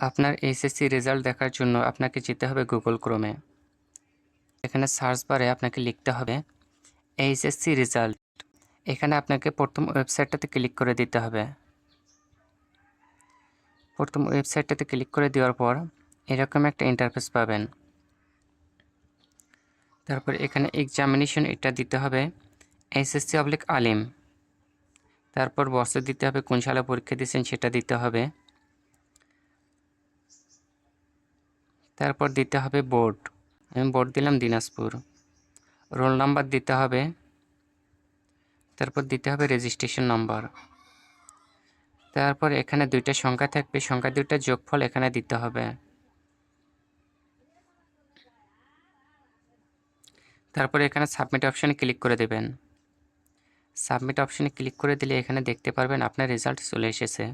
আপনার HSC result দেখার জন্য আপনাকে যেতে হবে গুগল ক্রোমে। এখানে সার্চ বারে আপনাকে লিখতে হবে এইচএসসি রেজাল্ট। এখানে আপনাকে প্রথম ওয়েবসাইটটাতে ক্লিক করে দিতে হবে। প্রথম ওয়েবসাইটটাতে ক্লিক করে দেওয়ার পর এরকম একটা ইন্টারফেস পাবেন। তারপর এখানে এক্সামিনেশন এটা দিতে হবে এসএসসি অবলিক আলিম। তারপর বছর দিতে হবে কোন সালে পরীক্ষা দিয়েছেন সেটা দিতে হবে। তারপর দিতে হবে বোর্ড। আমি বোর্ড দিলাম দিনাজপুর। রোল নাম্বার দিতে হবে। তারপর দিতে হবে রেজিস্ট্রেশন নাম্বার। তারপর এখানে দুইটা সংখ্যা থাকবে। সংখ্যা দুইটা যোগফল এখানে দিতে হবে। তারপরে এখানে সাবমিট অপশানে ক্লিক করে দেবেন। সাবমিট অপশানে ক্লিক করে দিলে এখানে দেখতে পারবেন আপনার রেজাল্ট চলে এসেছে।